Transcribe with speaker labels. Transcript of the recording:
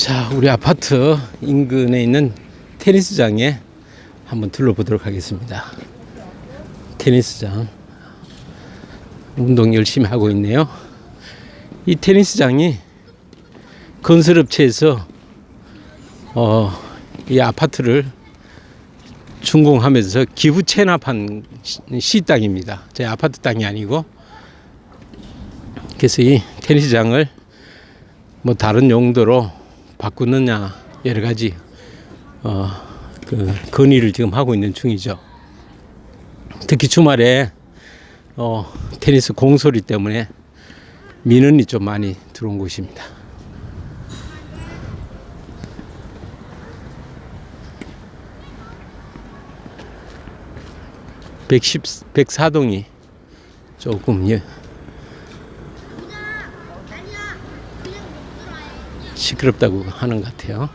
Speaker 1: 자, 우리 아파트 인근에 있는 테니스장에 한번 둘러보도록 하겠습니다. 테니스장. 운동 열심히 하고 있네요. 이 테니스장이 건설업체에서 어, 이 아파트를 준공하면서 기부 체납한 시- 시 땅입니다. 제 아파트 땅이 아니고 그래서 이 테니스장을 뭐 다른 용도로 바꾸느냐 여러 가지 어, 그 건의를 지금 하고 있는 중이죠. 특히 주말에 어, 테니스 공소리 때문에 민원이 좀 많이 들어온 곳입니다. 110, 104동이 조금 예, 시끄럽다고 하는 것 같아요.